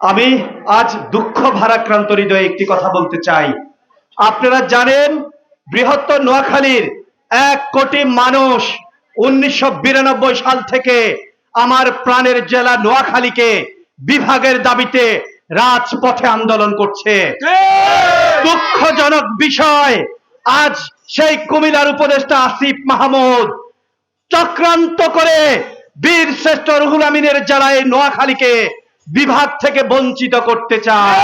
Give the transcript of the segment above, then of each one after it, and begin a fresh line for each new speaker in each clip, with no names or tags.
আমি আজ দুঃখ ভারাক্রান্ত হৃদয়ে একটি কথা বলতে চাই। আপনারা জানেন, বৃহত্তর নোয়াখালীর এক কোটি মানুষ উনিশশো বিরানব্বই সাল থেকে আমার প্রাণের জেলা নোয়াখালীকে বিভাগের দাবিতে রাজপথে আন্দোলন করছে। দুঃখজনক বিষয়, আজ সেই কুমিল্লার উপদেষ্টা আসিফ মাহমুদ চক্রান্ত করে বীর শ্রেষ্ঠ রুহুল আমিনের জেলায় নোয়াখালীকে বিভাগ থেকে বঞ্চিত করতে চায়।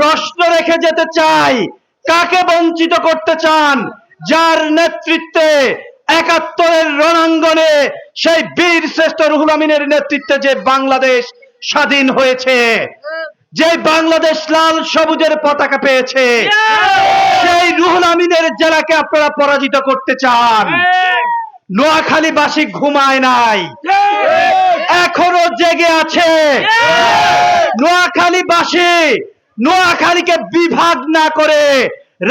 প্রশ্ন রেখে যেতে চাই কাকে বঞ্চিত করতে চান? যার নেতৃত্বে একাত্তরের রণাঙ্গনে সেই বীর শ্রেষ্ঠ রুহুল আমিনের নেতৃত্বে যে বাংলাদেশ স্বাধীন হয়েছে যে বাংলাদেশ লাল সবুজের পতাকা পেয়েছে সেই রুহুল আমিনের জেলাকে আপনারা পরাজিত করতে চান। নোয়াখালীবাসী ঘুমায় নাই। এখনও জেগে আছে। নোয়াখালীবাসী নোয়াখালীকে বিভাগ না করে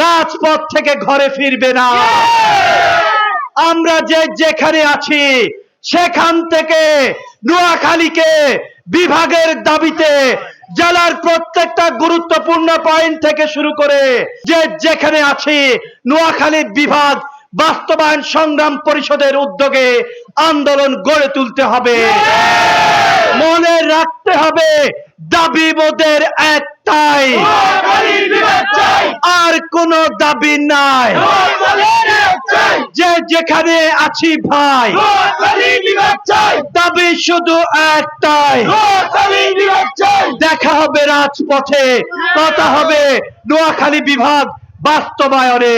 রাজপথ থেকে ঘরে ফিরবে না। আমরা যে যেখানে আছি সেখান থেকে নোয়াখালীকে বিভাগের দাবিতে জেলার প্রত্যেকটা গুরুত্বপূর্ণ পয়েন্ট থেকে শুরু করে যে যেখানে আছি নোয়াখালী বিভাগ বাস্তবায়ন সংগ্রাম পরিষদের উদ্যোগে আন্দোলন গড়ে তুলতে হবে। মনে রাখতে হবে, দাবি মোদের একটাই। আর কোন দাবি নাই। যে যেখানে আছি ভাই, দাবি শুধু একটাই। দেখা হবে রাজপথে, কথা হবে নোয়াখালী বিভাগ বাস্তবায়নে।